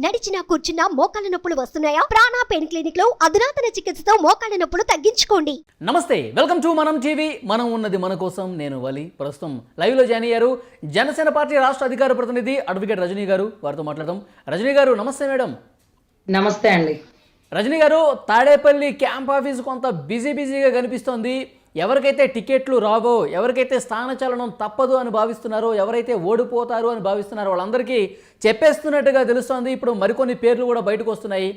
నడిచినా కూర్చున్నా మోకాళ్ళ నొప్పులు వస్తున్నాయా? ప్రాణా పెయిన్ క్లినిక్లో అధునాతన చికిత్సతో మోకాళ్ళ నొప్పులు తగ్గించుకోండి. నమస్తే వెల్కమ్ టు మనం టీవీ. మనం ఉన్నది మన కోసం నేను వలి. ప్రస్తుతం లైవ్లో జాయిన్ అయ్యారు జనసేన పార్టీ రాష్ట్ర అధికార ప్రతినిధి అడ్వకేట్ రజనీ గారు. వారితో మాట్లాడదాం. రజనీ గారు నమస్తే మేడం. నమస్తే అండి. రజనీ గారు తాడేపల్లి క్యాంప్ ఆఫీస్ కొంత బిజీ బిజీగా కనిపిస్తోంది. ఎవరికైతే టికెట్లు రావో ఎవరికైతే స్థానచలనం తప్పదు అని భావిస్తున్నారో ఎవరైతే ఓడిపోతారు అని భావిస్తున్నారో వాళ్ళందరికీ చెప్పేస్తున్నట్టుగా తెలుస్తోంది. ఇప్పుడు మరికొన్ని పేర్లు కూడా బయటకు వస్తున్నాయి.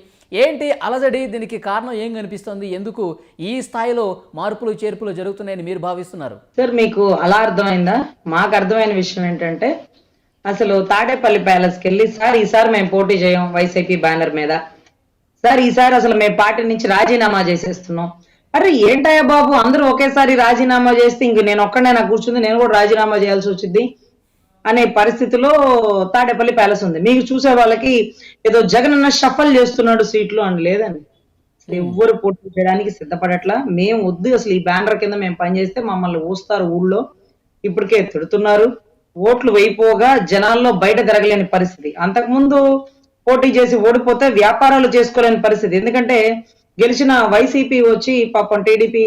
ఏంటి అలజడి? దీనికి కారణం ఏం కనిపిస్తుంది? ఎందుకు ఈ స్థాయిలో మార్పులు చేర్పులు జరుగుతున్నాయని మీరు భావిస్తున్నారు? సార్ మీకు అలా అర్థమైందా? మాకు అర్థమైన విషయం ఏంటంటే అసలు తాడేపల్లి ప్యాలెస్కి వెళ్ళి సార్ ఈసారి మేము పోటీ చేయం వైసీపీ బ్యానర్ మీద. సార్ ఈసారి అసలు మేము పార్టీ నుంచి రాజీనామా చేసేస్తున్నాం. అరే ఏంటయ్యా బాబు? అందరూ ఒకేసారి రాజీనామా చేస్తే ఇంక నేను ఒక్కడే నాకు కూర్చుంది నేను కూడా రాజీనామా చేయాల్సి వచ్చింది అనే పరిస్థితిలో తాడేపల్లి ప్యాలెస్ ఉంది. మీకు చూసే వాళ్ళకి ఏదో జగన్ అన్న షఫల్ చేస్తున్నాడు సీట్లు అని లేదండి. అసలు ఎవ్వరు పోటీ చేయడానికి సిద్ధపడట్లా. మేము వద్దు అసలు ఈ బ్యానర్ కింద మేము పనిచేస్తే మమ్మల్ని ఊస్తారు ఊళ్ళో. ఇప్పటికే తిడుతున్నారు. ఓట్లు వేయిపోగా జనాల్లో బయట తిరగలేని పరిస్థితి. అంతకుముందు పోటీ చేసి ఓడిపోతే వ్యాపారాలు చేసుకోలేని పరిస్థితి. ఎందుకంటే గెలిచిన వైసీపీ వచ్చి పాపం టీడీపీ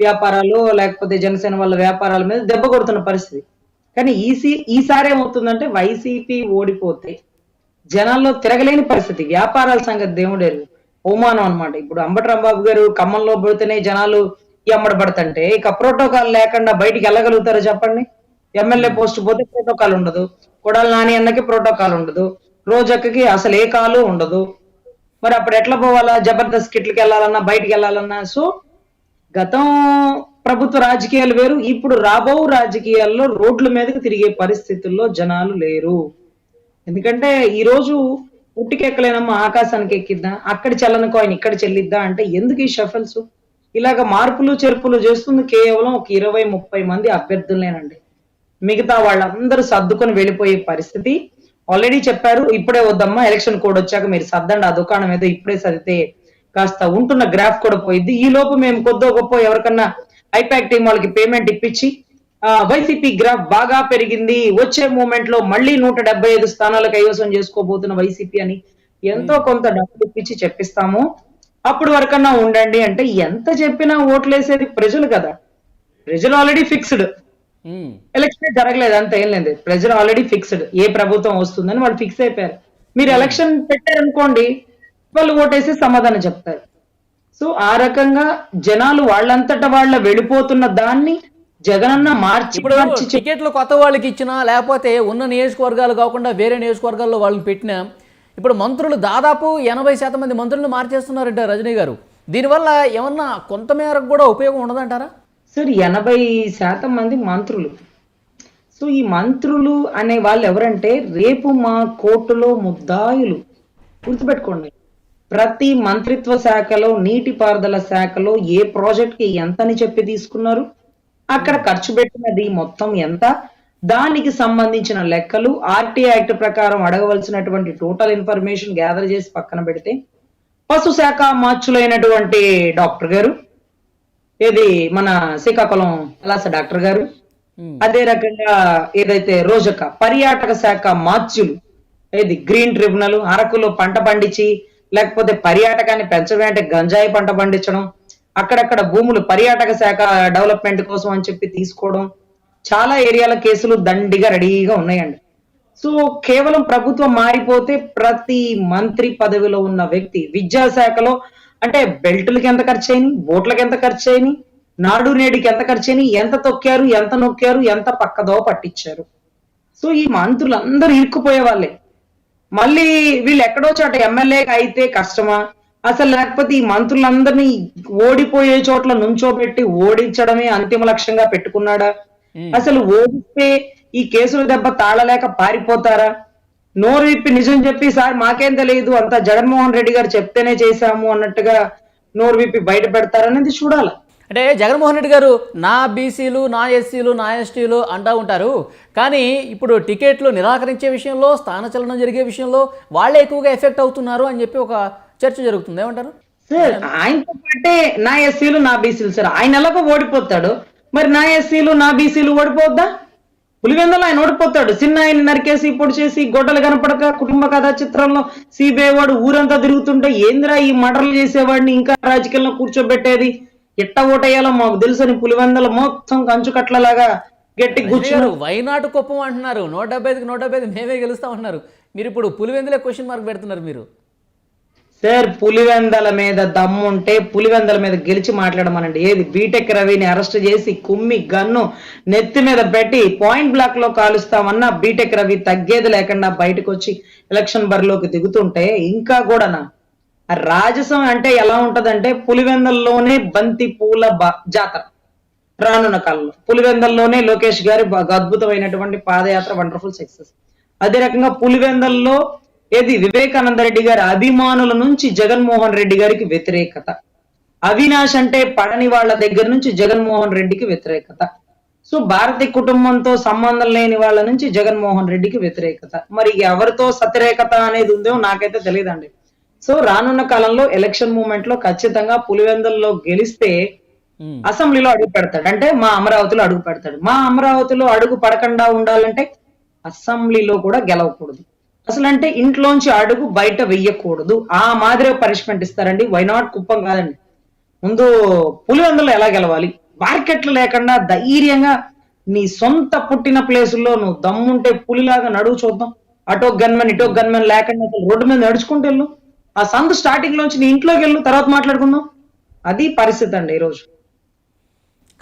వ్యాపారాలు లేకపోతే జనసేన వాళ్ళ వ్యాపారాల మీద దెబ్బ కొడుతున్న పరిస్థితి. కానీ ఈసీ ఈసారి ఏమవుతుందంటే వైసీపీ ఓడిపోతే జనాల్లో తిరగలేని పరిస్థితి. వ్యాపారాల సంగతి దేవుడేరు అవమానం అనమాట ఇప్పుడు అంబటరాంబాబు గారు ఖమ్మంలో పడితేనే జనాలు ఎమ్మడబడతంటే ఇక ప్రోటోకాల్ లేకుండా బయటికి వెళ్ళగలుగుతారో చెప్పండి? ఎమ్మెల్యే పోస్ట్ పోతే ప్రోటోకాల్ ఉండదు. కొడాలి నాని అన్నకి ప్రోటోకాల్ ఉండదు. రోజక్కకి అసలు ఏ కాలు ఉండదు. మరి అప్పుడు ఎట్లా పోవాలా? జబర్దస్త్ కిట్లకి వెళ్ళాలన్నా బయటికి వెళ్ళాలన్నా? సో గతం ప్రభుత్వ రాజకీయాలు వేరు. ఇప్పుడు రాబో రాజకీయాల్లో రోడ్ల మీదకి తిరిగే పరిస్థితుల్లో జనాలు లేరు. ఎందుకంటే ఈరోజు ఉట్టికెక్కలేనమ్మా పుట్టికెక్కలేనమ్మా ఆకాశానికి ఎక్కిద్దా? అక్కడ చల్లని కాయిన్ ఇక్కడ చెల్లిద్దా అంటే ఎందుకు ఈ షఫల్స్? ఇలాగ మార్పులు చెరుపులు చేస్తుంది కేవలం ఒక ఇరవై ముప్పై మంది అభ్యర్థులేనండి మిగతా వాళ్ళందరూ సర్దుకొని వెళ్ళిపోయే పరిస్థితి. ఆల్రెడీ చెప్పారు ఇప్పుడే వద్దమ్మా ఎలక్షన్ కోడ్ వచ్చాక మీరు సర్దండి ఆ దుకాణం ఏదో ఇప్పుడే సర్దితే కాస్త ఉంటున్న గ్రాఫ్ కూడా పోయిద్ది. ఈ లోపు మేము కొద్దో గొప్ప ఎవరికన్నా ఐపాక్ టీం వాళ్ళకి పేమెంట్ ఇప్పించి ఆ, వైసీపీ గ్రాఫ్ బాగా పెరిగింది. వచ్చే మూమెంట్లో మళ్ళీ నూట డెబ్బై ఐదు స్థానాలు కైవసం చేసుకోబోతున్న వైసీపీ అని ఎంతో కొంత డబ్బులు ఇప్పించి చెప్పిస్తాము. అప్పుడు వరకన్నా ఉండండి అంటే ఎంత చెప్పినా ఓట్లేసేది ప్రజలు కదా. ప్రజలు ఆల్రెడీ ఫిక్స్డ్ ఎలక్షన్ జరగలేదు అంత ఏం లేదు. ప్రజలు ఆల్రెడీ ఫిక్స్డ్ ఏ ప్రభుత్వం వస్తుందని వాళ్ళు ఫిక్స్ అయిపోయారు. మీరు ఎలక్షన్ పెట్టారనుకోండి వాళ్ళు ఓటేసి సమాధానం చెప్తారు. సో ఆ రకంగా జనాలు వాళ్ళంతట వాళ్ళ వెళ్ళిపోతున్న దాన్ని జగనన్న మార్చి ఇప్పుడు టికెట్లు కొత్త వాళ్ళకి ఇచ్చినా లేకపోతే ఉన్న నియోజకవర్గాలు కాకుండా వేరే నియోజకవర్గాల్లో వాళ్ళని పెట్టినా ఇప్పుడు మంత్రులు దాదాపు ఎనభై శాతం మంది మంత్రులను మార్చేస్తున్నారంట రజనీ గారు. దీనివల్ల ఏమన్నా కొంత మేరకు కూడా ఉపయోగం ఉండదంటారా? సార్ ఎనభై శాతం మంది మంత్రులు. సో ఈ మంత్రులు అనే వాళ్ళు ఎవరంటే రేపు మా కోర్టులో ముద్దాయులు. గుర్తుపెట్టుకోండి. ప్రతి మంత్రిత్వ శాఖలో నీటిపారుదల శాఖలో ఏ ప్రాజెక్ట్కి ఎంతని చెప్పి తీసుకున్నారు? అక్కడ ఖర్చు పెట్టినది మొత్తం ఎంత? దానికి సంబంధించిన లెక్కలు ఆర్టీ యాక్ట్ ప్రకారం అడగవలసినటువంటి టోటల్ ఇన్ఫర్మేషన్ గ్యాదర్ చేసి పక్కన పెడితే పశు శాఖ మార్చులైనటువంటి డాక్టర్ గారు ఏది మన శ్రీకాకుళం కళాశ డాక్టర్ గారు? అదే రకంగా ఏదైతే రోజక పర్యాటక శాఖ మార్చులు ఏది గ్రీన్ ట్రిబ్యునల్ అరకులో పంట పండించి లేకపోతే పర్యాటకాన్ని పెంచడం అంటే గంజాయి పంట పండించడం అక్కడక్కడ భూములు పర్యాటక శాఖ డెవలప్మెంట్ కోసం అని చెప్పి తీసుకోవడం చాలా ఏరియాల కేసులు దండిగా రెడీగా ఉన్నాయండి. సో కేవలం ప్రభుత్వం మారిపోతే ప్రతి మంత్రి పదవిలో ఉన్న వ్యక్తి విద్యాశాఖలో అంటే బెల్టులకి ఎంత ఖర్చు అయినాయి బోట్లకి ఎంత ఖర్చు అయినాయి నాడు నేడికి ఎంత ఖర్చు అయినాయి ఎంత తొక్కారు? ఎంత నొక్కారు? ఎంత పక్కదో పట్టించారు? సో ఈ మంత్రులు అందరూ ఇరుక్కుపోయే వాళ్ళే మళ్ళీ వీళ్ళు ఎక్కడో చోట ఎమ్మెల్యే అయితే కష్టమా? అసలు లేకపోతే ఈ మంత్రులందరినీ ఓడిపోయే చోట్ల నుంచోబెట్టి ఓడించడమే అంతిమ లక్ష్యంగా పెట్టుకున్నాడా? అసలు ఓడిస్తే ఈ కేసుల దెబ్బ తాళలేక పారిపోతారా? నోరు విప్పి నిజం చెప్పి సార్ మాకేం తెలియదు అంతా జగన్మోహన్ రెడ్డి గారు చెప్తేనే చేశాము అన్నట్టుగా నోరు విప్పి బయట పెడతారనేది చూడాలి. అంటే జగన్మోహన్ రెడ్డి గారు నా బీసీలు నా ఎస్సీలు నా ఎస్టీలు అంటూ ఉంటారు. కానీ ఇప్పుడు టికెట్లు నిరాకరించే విషయంలో స్థానచలనం జరిగే విషయంలో వాళ్ళే ఎక్కువగా ఎఫెక్ట్ అవుతున్నారు అని చెప్పి ఒక చర్చ జరుగుతుంది. ఏమంటారు? సార్ ఆయనతో పాటే నా ఎస్సీలు నా బీసీలు సార్. ఆయన ఎలాగో ఓడిపోతాడు. మరి నా ఎస్సీలు నా బీసీలు ఓడిపోద్దా? పులివెందలో ఆయన ఓడిపోతాడు. చిన్న ఆయన నరికేసి పొడి చేసి గొడ్డలు కనపడక కుటుంబ కథా చిత్రంలో సిబిఐ వాడు ఊరంతా తిరుగుతుంటే ఏందిరా ఈ మర్డర్లు చేసేవాడిని ఇంకా రాజకీయాల్లో కూర్చోబెట్టేది? ఎట్ట ఓటేయాలో మాకు తెలుసని పులివెందల మొత్తం కంచు కట్లలాగా గట్టి రజనీ కూర్చుని గారు వైనాటు కుప్పం అంటున్నారు. నూట డెబ్బై ఐదుకి నూట డెబ్బై ఐదు మేమే గెలుస్తాం అంటున్నారు మీరు ఇప్పుడు పులివెందులే క్వశ్చన్ మార్క్ పెడుతున్నారు మీరు. సార్ పులివెందల మీద దమ్ముంటే పులివెందల మీద గెలిచి మాట్లాడమనండి. ఏది? బీటెక్ రవిని అరెస్ట్ చేసి కుమ్మి గన్ను నెత్తి మీద పెట్టి పాయింట్ బ్లాక్లో కాలుస్తామన్నా బీటెక్ రవి తగ్గేది లేకుండా బయటకు వచ్చి ఎలక్షన్ బరిలోకి దిగుతుంటే ఇంకా కూడానా రాజసం అంటే ఎలా ఉంటదంటే పులివెందల్లోనే బంతి పూల బ- జాతర రానున్న కాలంలో. పులివెందల్లోనే లోకేష్ గారి అద్భుతమైనటువంటి పాదయాత్ర వండర్ఫుల్ సక్సెస్ అదే రకంగా పులివెందల్లో ఏది? వివేకానంద రెడ్డి గారి అభిమానుల నుంచి జగన్మోహన్ రెడ్డి గారికి వ్యతిరేకత. అవినాష్ అంటే పడని వాళ్ళ దగ్గర నుంచి జగన్మోహన్ రెడ్డికి వ్యతిరేకత. సో భారతి కుటుంబంతో సంబంధం లేని వాళ్ళ నుంచి జగన్మోహన్ రెడ్డికి వ్యతిరేకత. మరి ఎవరితో సతిరేకత అనేది ఉందో నాకైతే తెలియదండి. సో రానున్న కాలంలో ఎలక్షన్ మూమెంట్లో ఖచ్చితంగా పులివెందుల్లో గెలిస్తే. అసెంబ్లీలో అడుగు పెడతాడు. అంటే మా అమరావతిలో అడుగు పెడతాడు. మా అమరావతిలో అడుగు పడకుండా ఉండాలంటే అసెంబ్లీలో కూడా గెలవకూడదు. అసలు అంటే ఇంట్లోంచి అడుగు బయట వెయ్యకూడదు. ఆ మాదిరి పనిష్మెంట్ ఇస్తారండి. వైనాట్ కుప్పం కాదండి. ముందు పులివెందులో ఎలా గెలవాలి? మార్కెట్లు లేకుండా ధైర్యంగా నీ సొంత పుట్టిన ప్లేసుల్లో నువ్వు దమ్ముంటే పులిలాగా నడువు చూద్దాం. అటో గన్మెన్ ఇటో గన్మెన్ లేకుండా అసలు రోడ్డు మీద నడుచుకుంటూ వెళ్ళు. ఆ సందు స్టార్టింగ్ లోంచి నీ ఇంట్లోకి వెళ్ళు తర్వాత మాట్లాడుకుందాం. అది పరిస్థితి అండి ఈరోజు.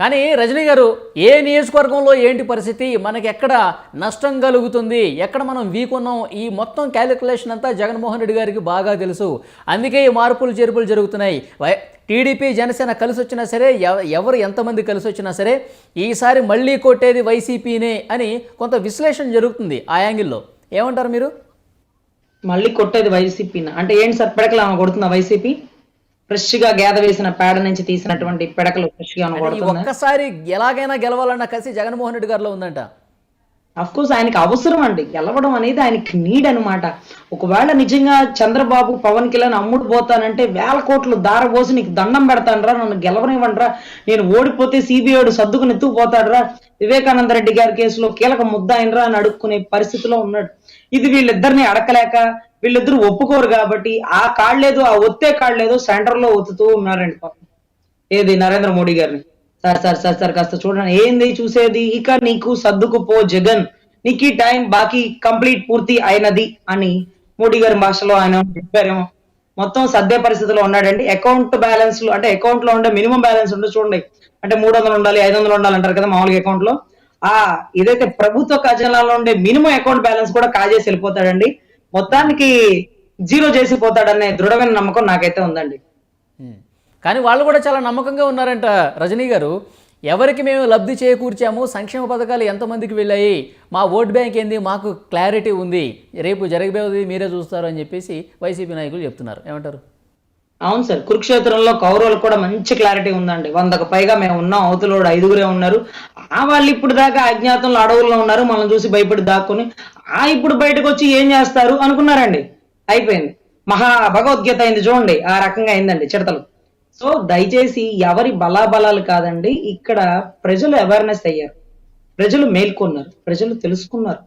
కానీ రజనీ గారు ఏ నియోజకవర్గంలో ఏంటి పరిస్థితి? మనకి ఎక్కడ నష్టం కలుగుతుంది? ఎక్కడ మనం వీక్ ఉన్నాం? ఈ మొత్తం క్యాలిక్యులేషన్ అంతా జగన్మోహన్ రెడ్డి గారికి బాగా తెలుసు. అందుకే ఈ మార్పులు చేర్పులు జరుగుతున్నాయి. వై- టీడీపీ జనసేన కలిసి వచ్చినా సరే ఎవ- ఎవరు ఎంతమంది కలిసి వచ్చినా సరే ఈసారి మళ్ళీ కొట్టేది వైసీపీనే అని కొంత విశ్లేషణ జరుగుతుంది ఆ యాంగిల్లో. ఏమంటారు మీరు? మళ్ళీ కొట్టేది వైసీపీ అంటే ఏంటి సార్ పడకలా కొడుతుందా వైసీపీ? ఫ్రెష్గా గేద వేసిన పేడ నుంచి తీసినటువంటి పిడకలు ఫ్రెష్గా ఒక్కసారి ఎలాగైనా గెలవాలన్న కసి జగన్మోహన్ రెడ్డి గారిలో ఉందంట. అఫ్ కోర్స్ ఆయనకి అవసరం అండి గెలవడం అనేది ఆయనకి నీడ్ అనమాట ఒకవేళ నిజంగా చంద్రబాబు పవన్ కళ్యాణ్ అమ్ముడు పోతానంటే వేల కోట్లు దారపోసి నీకు దండం పెడతానరా నన్ను గెలవనివ్వండిరా నేను ఓడిపోతే సిబిఐడు సర్దుకుని ఎత్తుకుపోతాడురా వివేకానంద రెడ్డి గారి కేసులో కీలక ముద్దాయినరా అని అడుక్కునే పరిస్థితిలో ఉన్నాడు. ఇది వీళ్ళిద్దరిని అడకలేక వీళ్ళిద్దరూ ఒప్పుకోరు కాబట్టి ఆ కాళ్ళేదో ఆ ఒత్తే కాళ్ళేదో సెంటర్లో ఒత్తుతూ ఉన్నారండి పాపం. ఏది నరేంద్ర మోడీ గారిని? సార్ సార్ సార్ సార్ కాస్త చూడండి. ఏంది చూసేది? ఇక నీకు సర్దుకుపో జగన్. నీకు ఈ టైం బాకీ కంప్లీట్ పూర్తి అయినది అని మోడీ గారి భాషలో ఆయన చెప్పారేమో. మొత్తం సర్దే పరిస్థితిలో ఉన్నాడండి. అకౌంట్ బ్యాలెన్స్లో అంటే అకౌంట్లో ఉండే మినిమం బ్యాలెన్స్ ఉండదు చూడండి. అంటే మూడు వందలు ఉండాలి ఐదు వందలు ఉండాలి అంటారు కదా మామూలుగా అకౌంట్లో. ఆ ఇదైతే ప్రభుత్వ ఖజానాలో ఉండే మినిమం అకౌంట్ బ్యాలెన్స్ కూడా కాజేసి వెళ్ళిపోతాడండి. మొత్తానికి జీరో చేసి పోతాడనే దృఢమైన నమ్మకం నాకైతే ఉందండి. కానీ వాళ్ళు కూడా చాలా నమ్మకంగా ఉన్నారంట రజనీ గారు. ఎవరికి మేము లబ్ధి చేకూర్చాము సంక్షేమ పథకాలు ఎంతమందికి వెళ్ళాయి మా ఓట్ బ్యాంక్ ఏంది మాకు క్లారిటీ ఉంది రేపు జరగబోయేది మీరే చూస్తారు అని చెప్పేసి వైసీపీ నాయకులు చెప్తున్నారు. ఏమంటారు? అవును సార్ కురుక్షేత్రంలో కౌరవులకు కూడా మంచి క్లారిటీ ఉందండి. వందకు పైగా మేము ఉన్నాం అవతలోడు ఐదుగురే ఉన్నారు. ఆ వాళ్ళు ఇప్పుడు దాకా అజ్ఞాతంలో అడవుల్లో ఉన్నారు మనం చూసి భయపడి దాక్కుని ఆ ఇప్పుడు బయటకు వచ్చి ఏం చేస్తారు అనుకున్నారండి. అయిపోయింది. మహా భగవద్గీత అయింది చూడండి ఆ రకంగా అయిందండి చిడతలు సో దయచేసి ఎవరి బలాబలాలు కాదండి ఇక్కడ ప్రజలు అవేర్నెస్ అయ్యారు. ప్రజలు మేల్కొన్నారు ప్రజలు తెలుసుకున్నారు.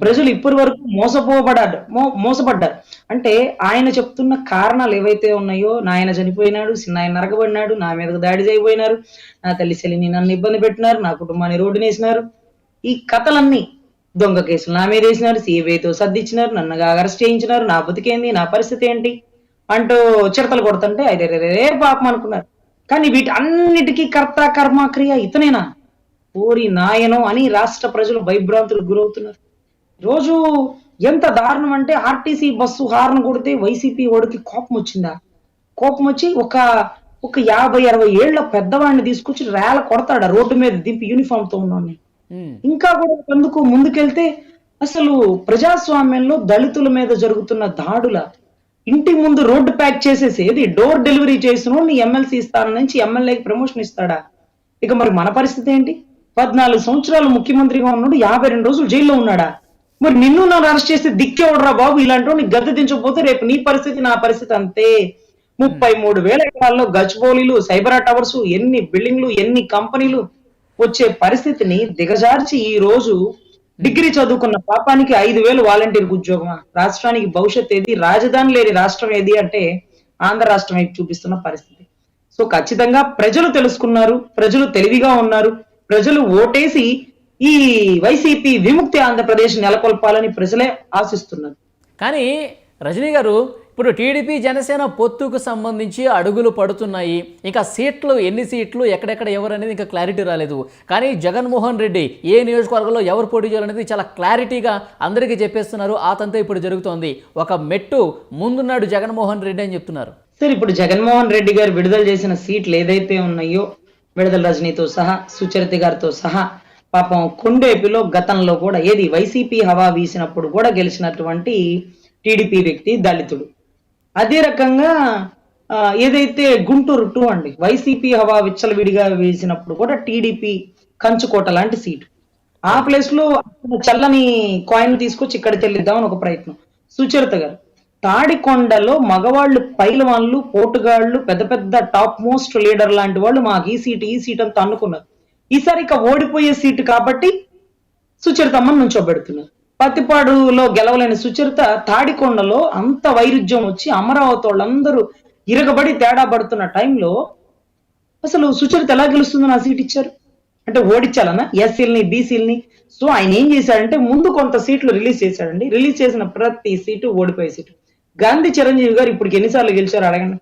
ప్రజలు ఇప్పటి వరకు మోసపోబడ్డారు. మో- మోసపడ్డారు. అంటే ఆయన చెప్తున్న కారణాలు ఏవైతే ఉన్నాయో నాయన చనిపోయినాడు సిన్నాయన నరకబడినాడు నా మీదకు దాడి చేయబోయినారు నా తల్లి చెల్లిని నన్ను ఇబ్బంది పెట్టినారు నా కుటుంబాన్ని రోడ్డు వేసినారు ఈ కథలన్నీ దొంగ కేసులు నా మీద వేసినారు సిబిఐతో సర్దిచ్చినారు నన్ను అరెస్ట్ చేయించినారు నా బతికేంది నా పరిస్థితి ఏంటి? అంటూ చిడతలు కొడుతుంటే అదే రే పాపం అనుకున్నారు. కానీ వీటి అన్నిటికీ కర్త కర్మ క్రియ ఇతనేనా? ఓరి నాయనో అని రాష్ట్ర ప్రజలు భయభ్రాంతులకు గురవుతున్నారు. రోజు ఎంత దారుణం అంటే ఆర్టీసీ బస్సు హార్న్ కొడితే వైసీపీ ఓడికి కోపం వచ్చిందా కోపం వచ్చి ఒక ఒక యాభై అరవై ఏళ్ళ పెద్దవాడిని తీసుకొచ్చి రేల కొడతాడు రోడ్డు మీద దింపి యూనిఫామ్తో ఉన్నవాడిని ఉమ్. ఇంకా కూడా ఎందుకు ముందుకెళ్తే అసలు ప్రజాస్వామ్యంలో దళితుల మీద జరుగుతున్న దాడుల ఇంటి ముందు రోడ్డు ప్యాక్ చేసేసి ఏది డోర్ డెలివరీ చేసిన నీ ఎమ్మెల్సీ స్థానం నుంచి ఎమ్మెల్యేకి ప్రమోషన్ ఇస్తాడా? ఇక మరి మన పరిస్థితి ఏంటి? పద్నాలుగు సంవత్సరాలు ముఖ్యమంత్రిగా ఉన్నాడు యాభై రెండు రోజులు జైల్లో ఉన్నాడా? మరి నిన్ను నన్ను అరెస్ట్ చేస్తే దిక్కేవడరా బాబు? ఇలాంటి నీ గద్దె దించకపోతే రేపు నీ పరిస్థితి నా పరిస్థితి అంతే. ముప్పై మూడు వేల ఎకరాల్లో గచ్చిబౌలీలు సైబరా టవర్స్ ఎన్ని బిల్డింగ్లు ఎన్ని కంపెనీలు వచ్చే పరిస్థితిని దిగజార్చి ఈ రోజు డిగ్రీ చదువుకున్న పాపానికి ఐదు వేలు వాలంటీర్ ఉద్యోగమా? రాష్ట్రానికి భవిష్యత్ ఏది? రాజధాని లేని రాష్ట్రం ఏది అంటే ఆంధ్ర రాష్ట్రం వైపు చూపిస్తున్న పరిస్థితి. సో ఖచ్చితంగా ప్రజలు తెలుసుకున్నారు ప్రజలు తెలివిగా ఉన్నారు ప్రజలు ఓటేసి ఈ వైసీపీ విముక్తి ఆంధ్రప్రదేశ్ నెలకొల్పాలని ప్రజలే ఆశిస్తున్నారు. కానీ రజనీ గారు ఇప్పుడు టీడీపీ జనసేన పొత్తుకు సంబంధించి అడుగులు పడుతున్నాయి. ఇంకా సీట్లు ఎన్ని సీట్లు ఎక్కడెక్కడ ఎవరు అనేది ఇంకా క్లారిటీ రాలేదు. కానీ జగన్మోహన్ రెడ్డి ఏ నియోజకవర్గంలో ఎవరు పోటీ చేయాలనేది చాలా క్లారిటీగా అందరికీ చెప్పేస్తున్నారు. ఆ తంతే ఇప్పుడు జరుగుతోంది. ఒక మెట్టు ముందున్నాడు జగన్మోహన్ రెడ్డి అని చెప్తున్నారు. సార్ ఇప్పుడు జగన్మోహన్ రెడ్డి గారు విడుదల చేసిన సీట్లు ఏదైతే ఉన్నాయో విడుదల రజనీతో సహా సుచరిత గారితో సహా పాపం కొండేపిలో గతంలో కూడా ఏది వైసీపీ హవా వీసినప్పుడు కూడా గెలిచినటువంటి టీడీపీ వ్యక్తి దళితుడు. అదే రకంగా ఏదైతే గుంటూరు టూ అండి వైసీపీ హవా విచ్చలవిడిగా వేసినప్పుడు కూడా టీడీపీ కంచుకోట లాంటి సీటు. ఆ ప్లేస్లో చల్లని కాయిన్ తీసుకొచ్చి ఇక్కడ చెల్లిద్దామని ఒక ప్రయత్నం. సుచరిత గారు తాడికొండలో మగవాళ్ళు పైలవాన్లు పోటుగాళ్ళు పెద్ద పెద్ద టాప్ మోస్ట్ లీడర్ లాంటి వాళ్ళు మాకు ఈ సీట్ ఈ సీట్ అంతా అనుకున్నారు ఈసారి ఇక ఓడిపోయే సీటు కాబట్టి సుచరితమ్మను నుంచోబెడుతున్నారు. పత్తిపాడులో గెలవలేని సుచరిత తాడికొండలో అంత వైరుధ్యం వచ్చి అమరావతి వాళ్ళందరూ ఇరగబడి తేడా పడుతున్న టైంలో అసలు సుచరిత ఎలా గెలుస్తుందో నా సీట్ ఇచ్చారు. అంటే ఓడించాలన్నా ఎస్సీలని బీసీలని? సో ఆయన ఏం చేశాడంటే ముందు కొంత సీట్లు రిలీజ్ చేశాడండి. రిలీజ్ చేసిన ప్రతి సీటు ఓడిపోయే సీటు. గాంధీ చిరంజీవి గారు ఇప్పుడు ఎన్నిసార్లు గెలిచారు అడగండి.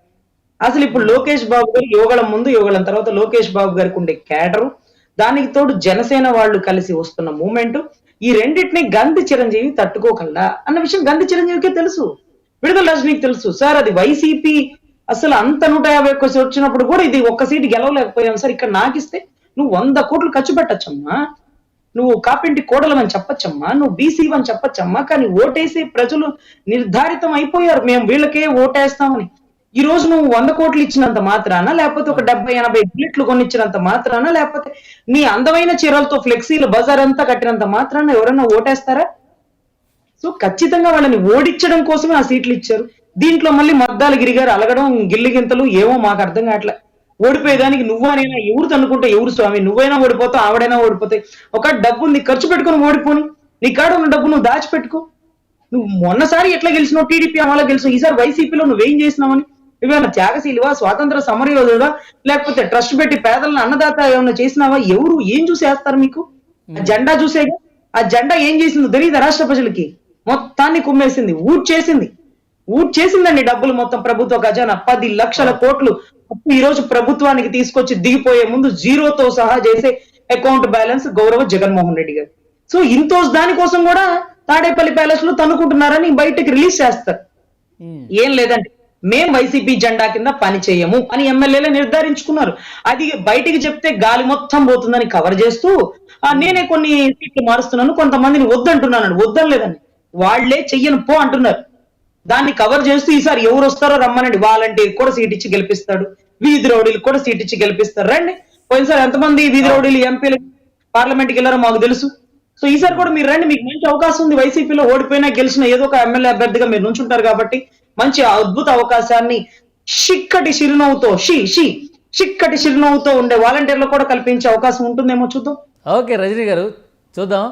అసలు ఇప్పుడు లోకేష్ బాబు గారు యోగళం ముందు యోగళం తర్వాత లోకేష్ బాబు గారికి ఉండే క్యాడరు దానికి తోడు జనసేన వాళ్ళు కలిసి వస్తున్న మూమెంట్ ఈ రెండింటిని గంధి చిరంజీవి తట్టుకోగలడా? అన్న విషయం గంధి చిరంజీవికే తెలుసు. విడుదల రజనీకి తెలుసు. సార్ అది వైసీపీ అసలు అంత నూట యాభై ఒక్క వచ్చినప్పుడు కూడా ఇది ఒక్క సీటు గెలవలేకపోయాం సార్ ఇక్కడ నాకిస్తే నువ్వు వంద కోట్లు ఖర్చు పెట్టచ్చమ్మా. నువ్వు కాపింటి కోడలమని చెప్పచ్చమ్మా. నువ్వు బీసీ అని చెప్పచ్చమ్మా. కానీ ఓటేసే ప్రజలు నిర్ధారితం అయిపోయారు. మేము వీళ్ళకే ఓటేస్తామని. ఈ రోజు నువ్వు వంద కోట్లు ఇచ్చినంత మాత్రాన? లేకపోతే ఒక డెబ్బై ఎనభై బుల్లెట్లు కొనిచ్చినంత మాత్రాన? లేకపోతే నీ అందమైన చీరలతో ఫ్లెక్సీలు బజార్ అంతా కట్టినంత మాత్రాన? ఎవరైనా ఓటేస్తారా? సో ఖచ్చితంగా వాళ్ళని ఓడించడం కోసమే ఆ సీట్లు ఇచ్చారు. దీంట్లో మళ్ళీ మద్దాలు గిరిగారు అలగడం గిల్లిగింతలు ఏమో మాకు అర్థం కావట్లే. ఓడిపోయేదానికి నువ్వనైనా ఎవరు తనుకుంటే ఎవరు స్వామి? నువ్వైనా ఓడిపోతావు ఆవిడైనా ఓడిపోతాయి. ఒక డబ్బు నీ ఖర్చు పెట్టుకొని ఓడిపోని. నీ కాడ ఉన్న డబ్బు నువ్వు దాచిపెట్టుకో. నువ్వు మొన్నసారి ఎట్లా గెలిచినావు? టీడీపీ అమలా గెలిచినావు. ఈసారి వైసీపీలో నువ్వేం చేసినావని? నువ్వేమైనా త్యాగశీలివా? స్వాతంత్ర సమరయోధుడా లేకపోతే ట్రస్ట్ పెట్టి పేదలను అన్నదాత ఏమైనా చేసినావా? ఎవరు? ఏం చూసి వేస్తారు మీకు? ఆ జెండా చూసేగా ఆ జెండా ఏం చేసిందో తెలియదు రాష్ట్ర ప్రజలకి? మొత్తాన్ని కుమ్మేసింది ఊట్ చేసింది ఊట్ చేసిందండి డబ్బులు మొత్తం ప్రభుత్వ ఖజానా. పది లక్షల కోట్లు అప్పు ఈ రోజు ప్రభుత్వానికి తీసుకొచ్చి దిగిపోయే ముందు జీరోతో సహా చేసే అకౌంట్ బ్యాలెన్స్ గౌరవ జగన్మోహన్ రెడ్డి గారు. సో ఇంతో దానికోసం కూడా తాడేపల్లి ప్యాలెస్లో తన్నుకుంటున్నారని బయటకి రిలీజ్ చేస్తారు. ఏం లేదండి. మేం వైసీపీ జెండా కింద పని చేయము అని ఎమ్మెల్యేలు నిర్ధారించుకున్నారు. అది బయటికి చెప్తే గాలి మొత్తం పోతుందని కవర్ చేస్తూ నేనే కొన్ని సీట్లు మారుస్తున్నాను కొంతమందిని వద్దంటున్నాను వద్దనలేదండి. వాళ్ళే చెయ్యను పో అంటున్నారు. దాన్ని కవర్ చేస్తూ ఈసారి ఎవరు వస్తారో రమ్మనండి. వాలంటీర్ కూడా సీట్ ఇచ్చి గెలిపిస్తాడు. వీధి రౌడీలు కూడా సీట్ ఇచ్చి గెలిపిస్తారు. రండి. పోయినసారి ఎంతమంది వీధి రౌడీలు ఎంపీలు పార్లమెంట్కి వెళ్ళారో మాకు తెలుసు. సో ఈసారి కూడా మీరు రండి. మీకు మంచి అవకాశం ఉంది. వైసీపీలో ఓడిపోయినా గెలిచిన ఏదో ఒక ఎమ్మెల్యే అభ్యర్థిగా మీరు నుంచుంటారు కాబట్టి మంచి అద్భుత అవకాశాన్ని చిక్కటి చిరునవ్వుతో షి షి చిక్కటి చిరునవ్వుతో ఉండే వాలంటీర్లు కూడా కల్పించే అవకాశం ఉంటుందేమో చూద్దాం. ఓకే రజనీ గారు చూద్దాం.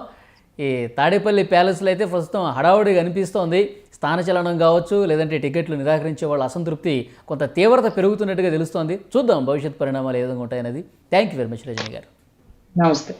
ఈ తాడేపల్లి ప్యాలెస్లో అయితే ప్రస్తుతం హడావుడి కనిపిస్తోంది స్థానచలనం కావచ్చు లేదంటే టికెట్లు నిరాకరించే వాళ్ళ అసంతృప్తి కొంత తీవ్రత పెరుగుతున్నట్టుగా తెలుస్తోంది. చూద్దాం భవిష్యత్ పరిణామాలు ఏ విధంగా ఉంటాయనేది. Thank you very much Rajini గారు. నమస్తే.